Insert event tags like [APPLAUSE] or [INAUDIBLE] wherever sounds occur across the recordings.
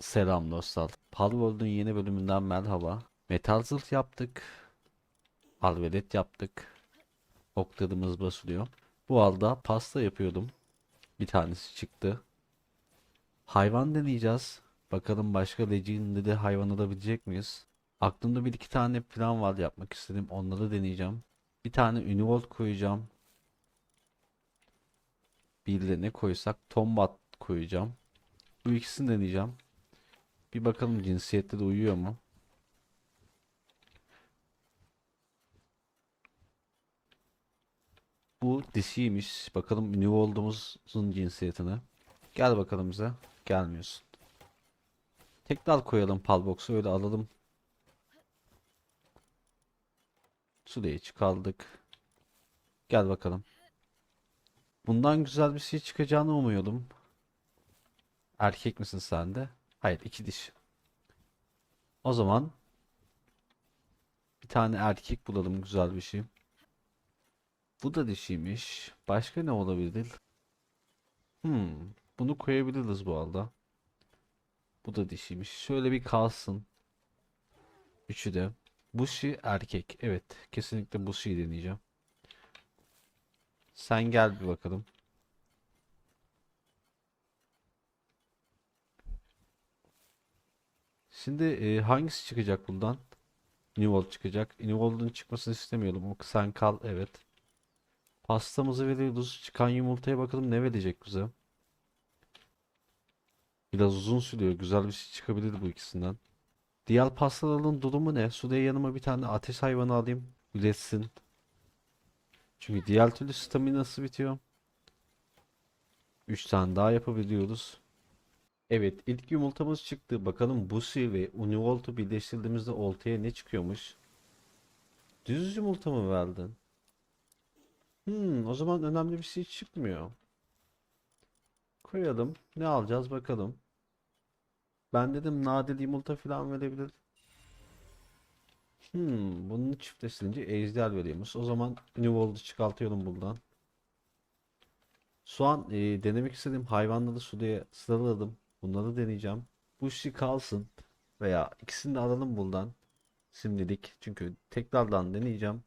Selam dostlar. Palworld'un yeni bölümünden merhaba. Metal zırh yaptık. Alvelet yaptık. Oklarımız basılıyor. Bu arada pasta yapıyordum. Bir tanesi çıktı. Hayvan deneyeceğiz. Bakalım başka Legendary hayvan alabilecek miyiz? Aklımda bir iki tane plan var yapmak istedim. Onları deneyeceğim. Bir tane Univolt koyacağım. Bir de ne koysak? Tombat koyacağım. Bu ikisini deneyeceğim. Bir bakalım cinsiyette de uyuyor mu? Bu dişiymiş. Bakalım ünlü olduğumuzun cinsiyetine. Gel bakalım bize. Gelmiyorsun. Tekrar koyalım palbox'u öyle alalım. Sude'yi çıkardık. Gel bakalım. Bundan güzel bir şey çıkacağını umuyordum. Erkek misin sen de? Hayır iki diş. O zaman bir tane erkek bulalım güzel bir şey. Bu da dişiymiş. Başka ne olabilir? Hmm, bunu koyabiliriz bu arada. Bu da dişiymiş. Şöyle bir kalsın. Üçü de. Bushi erkek. Evet, kesinlikle Bushi'yi deneyeceğim. Sen gel bir bakalım. Şimdi e, hangisi çıkacak bundan? New World çıkacak. New World'un çıkmasını istemiyorum. O sen kal evet. Pastamızı veriyoruz. Çıkan yumurtaya bakalım ne verecek bize. Biraz uzun sürüyor. Güzel bir şey çıkabilir bu ikisinden. Diğer pastaların durumu ne? Sude'ye yanıma bir tane ateş hayvanı alayım. Üretsin. Çünkü diğer türlü staminası bitiyor. 3 tane daha yapabiliyoruz. Evet, ilk yumurtamız çıktı. Bakalım Busi ve Univolt'u birleştirdiğimizde oltaya ne çıkıyormuş? Düz yumurta mı verdin? Hmm, o zaman önemli bir şey çıkmıyor. Koyalım. Ne alacağız bakalım. Ben dedim nadir yumurta falan verebilir. Hmm, bunu çiftleştirince ejder veriyormuş. O zaman Univolt'u çıkartıyorum buradan. Şu an e, denemek istediğim hayvanları suya sıraladım. Bunları deneyeceğim. Bu işi kalsın. Veya ikisini de alalım buradan. Şimdilik. Çünkü tekrardan deneyeceğim.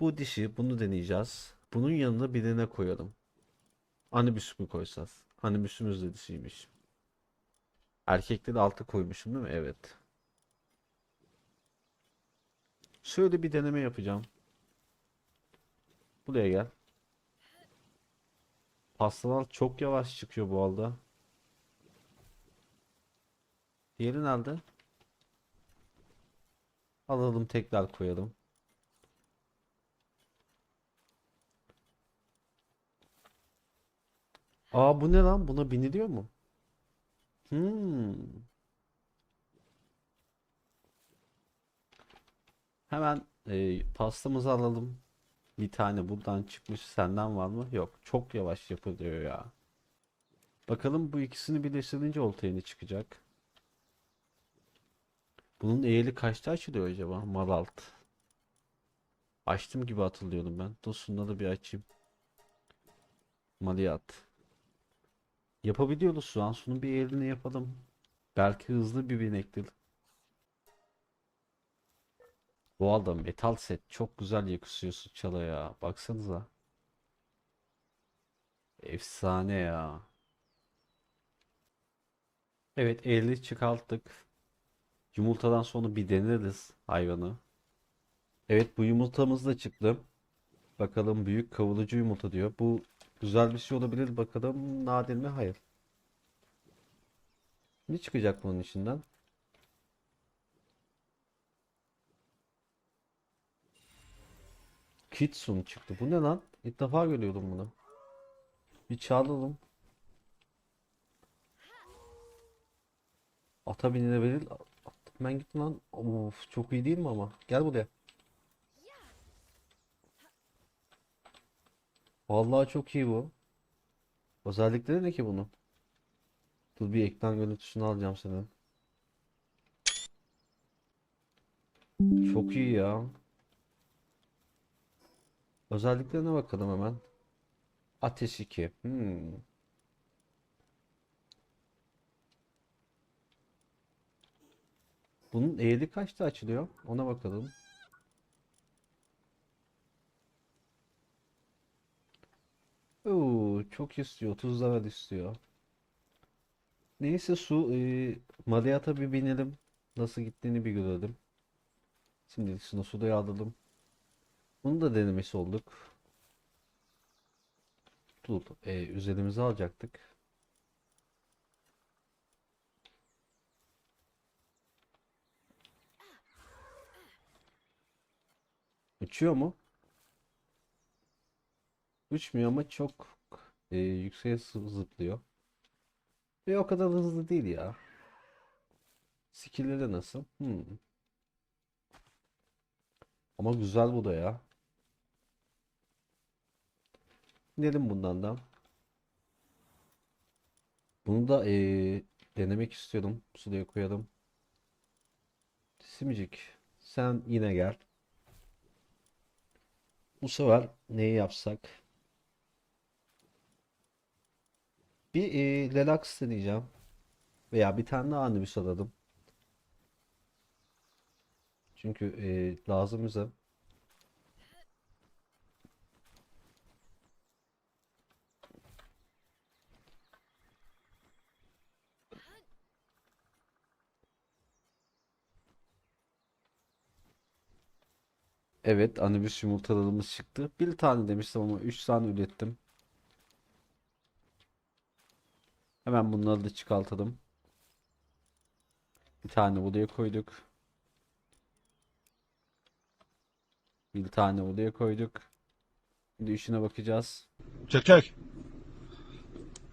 Bu dişi bunu deneyeceğiz. Bunun yanına birine koyalım. Anibüs mü koysaz? Anibüsümüz de dişiymiş. Erkekleri altı koymuşum değil mi? Evet. Şöyle bir deneme yapacağım. Buraya gel. Pastalar çok yavaş çıkıyor bu arada. Diğeri nerede? Alalım tekrar koyalım. Aa bu ne lan? Buna biniliyor mu? Hmm. Hemen e, pastamızı alalım. Bir tane buradan çıkmış. Senden var mı? Yok. Çok yavaş yapılıyor ya. Bakalım bu ikisini birleştirince oltaya ne çıkacak? Bunun eğeli kaçta açılıyor acaba? Malalt. Açtım gibi hatırlıyorum ben. Dur şunları bir açayım. Maliyat. Yapabiliyoruz şu an. Şunun bir eğilini yapalım. Belki hızlı bir binektir. Bu arada metal set çok güzel yakışıyor şu çala ya. Baksanıza. Efsane ya. Evet 50 çıkarttık. Yumurtadan sonra bir deneriz hayvanı. Evet bu yumurtamız da çıktı. Bakalım büyük kavurucu yumurta diyor. Bu güzel bir şey olabilir. Bakalım nadir mi? Hayır. Ne çıkacak bunun içinden? Kitsune çıktı. Bu ne lan? İlk defa görüyorum bunu. Bir çağıralım. Ata binilebilir. Ben gittim lan. Of çok iyi değil mi ama? Gel buraya. Vallahi çok iyi bu. Özellikleri ne ki bunun? Dur bir ekran görüntüsünü alacağım senin. Çok iyi ya. Özelliklerine bakalım hemen. Ateş 2. Hmm. Bunun eğri kaçta açılıyor? Ona bakalım. Oo, çok istiyor. 30 level istiyor. Neyse su e, Mariata bir binelim. Nasıl gittiğini bir görelim. Şimdi Snowsu'da alalım. Bunu da denemesi olduk. Dur, e, üzerimize alacaktık. Uçuyor mu? Uçmuyor ama çok e, yükseğe zıplıyor. Ve o kadar hızlı değil ya. Skill'leri nasıl? Hmm. Ama güzel bu da ya. İnelim bundan da. Bunu da e, denemek istiyorum. Suya koyalım. Simicik, sen yine gel. Bu sefer neyi yapsak? Bir e, relax deneyeceğim. Veya bir tane daha anibis alalım. Çünkü e, lazım bize. Evet, anibis yumurtalarımız çıktı. Bir tane demiştim ama 3 tane ürettim. Hemen bunları da çıkartalım. Bir tane buraya koyduk. Bir tane buraya koyduk. Şimdi işine bakacağız. Çek çek.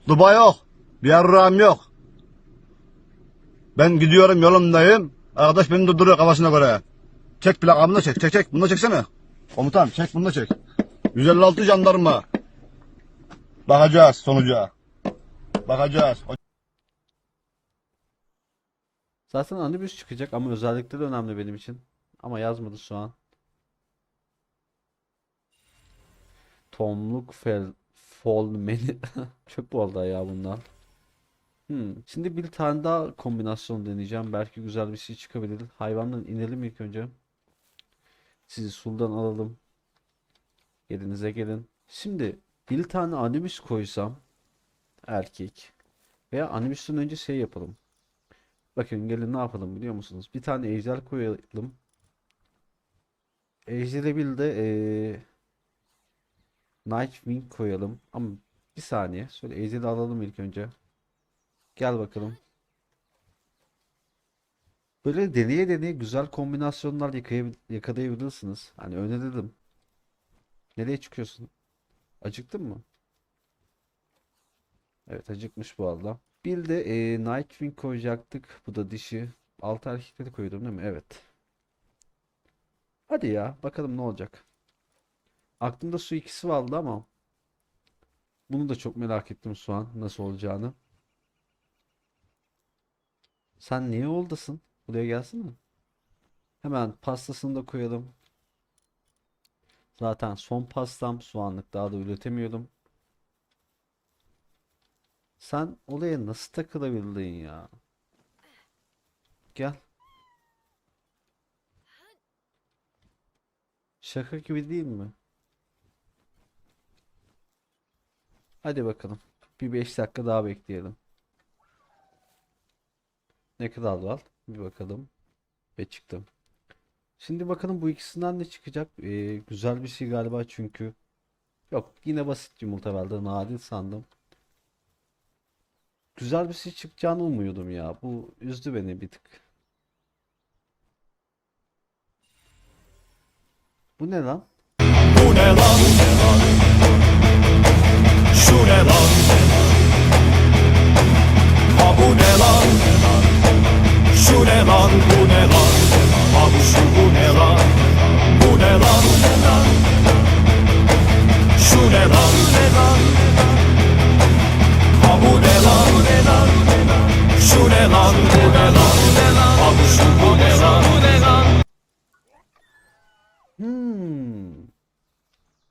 Dubai yok. Bir yarrağım yok. Ben gidiyorum yolumdayım. Arkadaş beni durduruyor kafasına göre. Çek plakamını da çek. Çek çek. Bunu da çeksene. Komutan çek bunu çek. 156 jandarma. Bakacağız sonuca. Bakacağız. Zaten anibis çıkacak ama özellikleri önemli benim için. Ama yazmadı şu an. Tomluk fel folmeni [LAUGHS] çok bu arada ya bunlar. Hmm. Şimdi bir tane daha kombinasyon deneyeceğim. Belki güzel bir şey çıkabilir. Hayvandan inelim ilk önce. Sizi suldan alalım. Yerinize gelin. Şimdi bir tane animus koysam erkek veya animus'tan önce şey yapalım. Bakın gelin ne yapalım biliyor musunuz? Bir tane ejder koyalım. Ejder'e bir de eee Nightwing koyalım. Ama bir saniye. Şöyle Ejder'i alalım ilk önce. Gel bakalım. Böyle deneye deneye güzel kombinasyonlar yakalayabilirsiniz. Hani öneririm. Nereye çıkıyorsun? Acıktın mı? Evet acıkmış bu arada. Bir de e, Nightwing koyacaktık. Bu da dişi. Altı erkekleri koydum değil mi? Evet. Hadi ya bakalım ne olacak. Aklımda su ikisi vardı ama bunu da çok merak ettim şu an nasıl olacağını. Sen niye oradasın? Buraya gelsene. Hemen pastasını da koyalım. Zaten son pastam şu anlık daha da üretemiyordum. Sen olaya nasıl takılabildin ya? Gel. Şaka gibi değil mi? Hadi bakalım. Bir 5 dakika daha bekleyelim. Ne kadar var? Bir bakalım. Ve çıktım. Şimdi bakalım bu ikisinden ne çıkacak? Ee, güzel bir şey galiba çünkü. Yok yine basit yumurta verdi. Nadir sandım. Güzel bir şey çıkacağını umuyordum ya. Bu üzdü beni bir tık. Bu ne lan? Bu ne lan? Şu ne lan?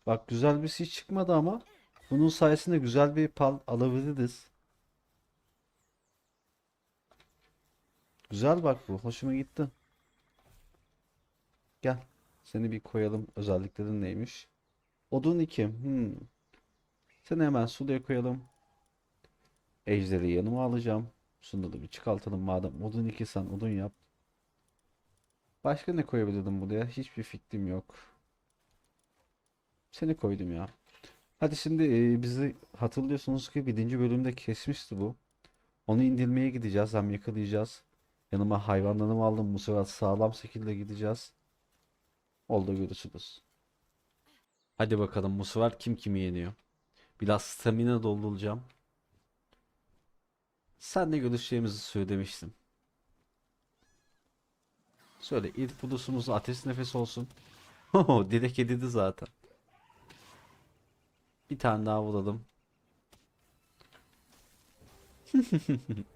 Bak güzel bir şey çıkmadı ama bunun sayesinde güzel bir pal alabiliriz. Güzel bak bu. Hoşuma gitti. Gel. Seni bir koyalım. Özelliklerin neymiş? Odun 2. Hmm. Seni hemen suya koyalım. Ejderi yanıma alacağım. Şunu da bir çıkartalım madem. Odun 2 sen odun yap. Başka ne koyabilirdim buraya? Hiçbir fikrim yok. Seni koydum ya. Hadi şimdi e, bizi hatırlıyorsunuz ki birinci bölümde kesmişti bu. Onu indirmeye gideceğiz. Hem yakalayacağız. Yanıma hayvanlarımı aldım. Bu sefer sağlam şekilde gideceğiz. Oldu görüşürüz. Hadi bakalım bu sefer kim kimi yeniyor. Biraz stamina dolduracağım. Senle görüşeceğimizi söylemiştim. Söyle ilk buluşumuz ateş nefes olsun. [LAUGHS] Direkt edildi zaten. Bir tane daha vuralım. [LAUGHS]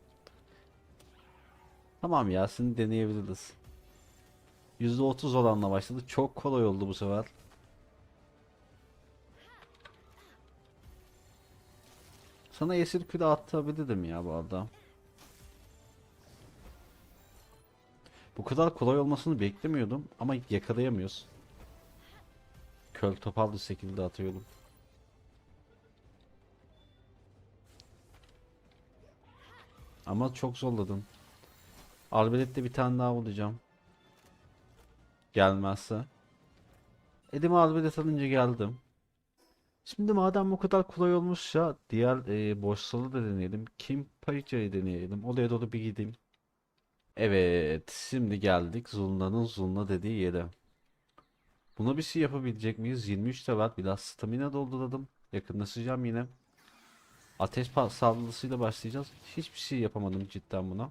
Tamam ya seni deneyebiliriz. %30 oranla başladı. Çok kolay oldu bu sefer. Sana yeşil küre atabilirim ya bu arada. Bu kadar kolay olmasını beklemiyordum ama yakalayamıyoruz. Köl topal bir şekilde atıyorum. Ama çok zorladın. Arbelette bir tane daha vuracağım. Gelmezse. Elime arbelet alınca geldim. Şimdi madem bu kadar kolay olmuşsa diğer e, boşsalı da deneyelim. Kim Payca'yı deneyelim. Oraya doğru bir gideyim. Evet, şimdi geldik Zulna'nın Zulna dediği yere. Buna bir şey yapabilecek miyiz? 23 level biraz stamina dolduralım. Yakınlaşacağım yine. Ateş saldırısıyla başlayacağız. Hiçbir şey yapamadım cidden buna.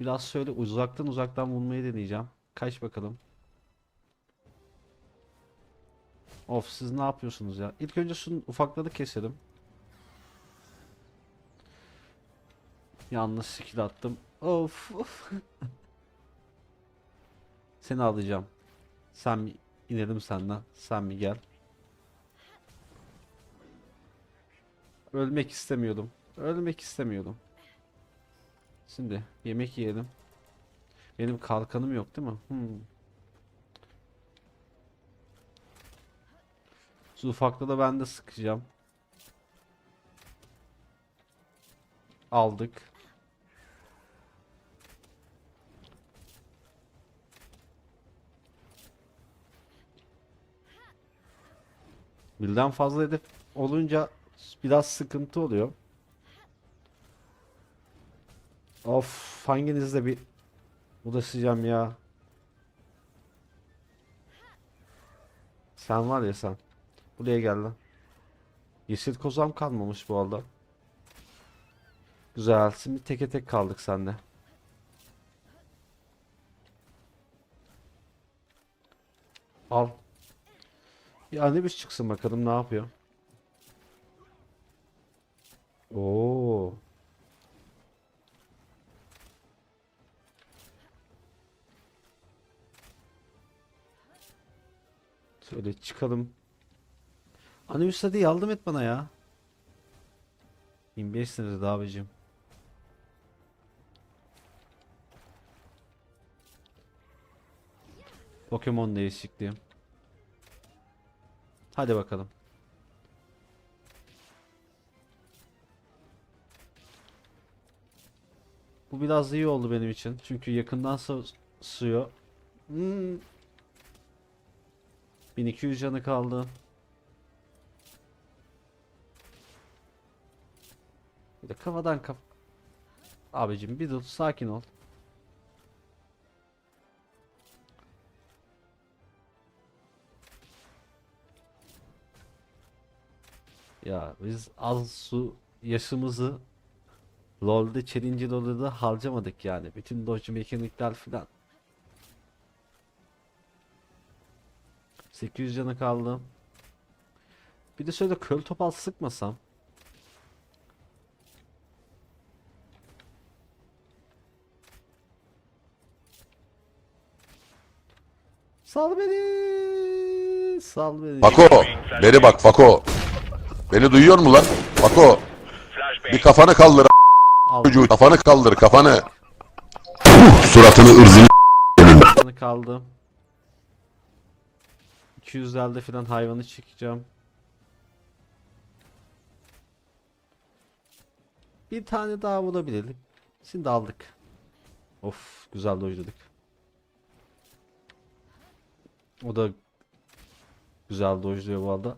Biraz şöyle uzaktan uzaktan vurmayı deneyeceğim. Kaç bakalım. Of siz ne yapıyorsunuz ya? İlk önce şunun ufakları keselim. Yanlış skill attım. Of. of. [LAUGHS] Seni alacağım. Sen mi inelim senden. Sen mi gel. Ölmek istemiyordum. Ölmek istemiyordum. Şimdi yemek yiyelim. Benim kalkanım yok değil mi? Hmm. Şu ufakta da ben de sıkacağım. Aldık. Birden fazla hedef olunca biraz sıkıntı oluyor. Of hanginizle bir ulaşacağım ya. Sen var ya sen. Buraya gel lan. Yeşil kozam kalmamış bu arada. Güzel. Şimdi teke tek kaldık sende. Al. Bir çıksın bakalım ne yapıyor. Oo. Şöyle çıkalım. Anubis hadi yardım et bana ya. 25 sınırdı abicim. Pokemon değişikliği. Hadi bakalım. Bu biraz iyi oldu benim için. Çünkü yakından sı sığıyor. Hmm. 1200 canı kaldı. Bir de kafadan kaf... Abicim bir dur sakin ol. Ya biz az su yaşımızı LoL'de challenge LoL'da harcamadık yani. Bütün dodge mekanikler filan. 800 canı kaldı. Bir de şöyle köl topal sıkmasam. Sal beni. Sal beni. Fako, beri bak Fako. Beni duyuyor mu lan? Fako, bir kafanı kaldır Al. Çocuğu. Kafanı kaldır, kafanı. Puh, suratını ırzını Canı kaldı. 200'lerde falan hayvanı çekeceğim. Bir tane daha bulabilirdik. Şimdi aldık. Of güzel dojladık. O da güzel dojluyor bu arada.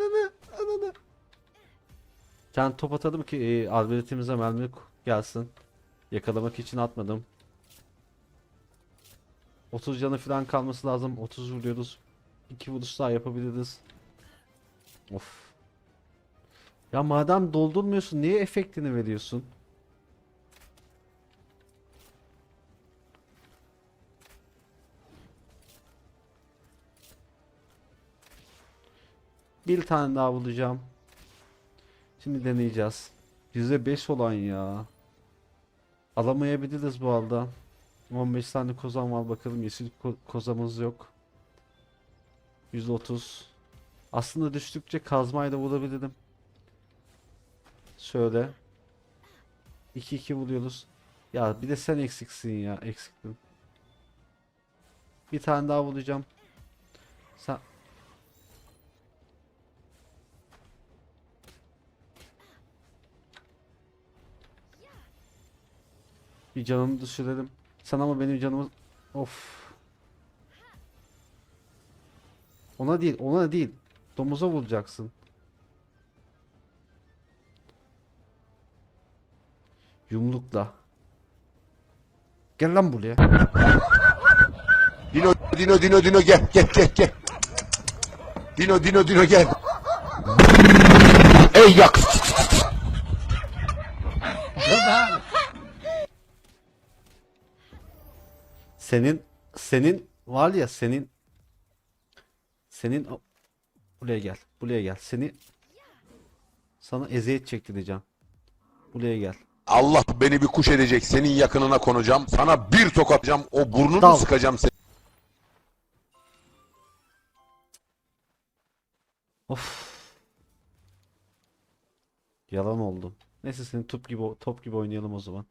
Ananı, ananı. Sen top atadım ki e, arbeletimize mermi gelsin. Yakalamak için atmadım. 30 canı falan kalması lazım. 30 vuruyoruz. 2 vuruş daha yapabiliriz. Of. Ya madem doldurmuyorsun niye efektini veriyorsun? Bir tane daha bulacağım. Şimdi deneyeceğiz. %5 olan ya. Alamayabiliriz bu arada. 15 tane kozan var bakalım yeşil ko- kozamız yok. %30. Aslında düştükçe kazmayla vurabilirim. Şöyle. 2-2 buluyoruz. Ya bir de sen eksiksin ya. Eksiktin. Bir tane daha bulacağım. Sen Bir canımı düşürelim. Sen ama benim canımı... Of. Ona değil, ona değil. Domuza vuracaksın. Yumrukla. Gel lan buraya. Dino Dino Dino Dino gel gel gel gel. Dino Dino Dino gel. Ey yak. Senin, senin var ya senin, senin buraya gel, buraya gel. Seni sana eziyet çektireceğim. Buraya gel. Allah beni bir kuş edecek. Senin yakınına konacağım. Sana bir tokatacağım. O burnunu Dal. sıkacağım seni. Of. Yalan oldu. Neyse senin top gibi top gibi oynayalım o zaman.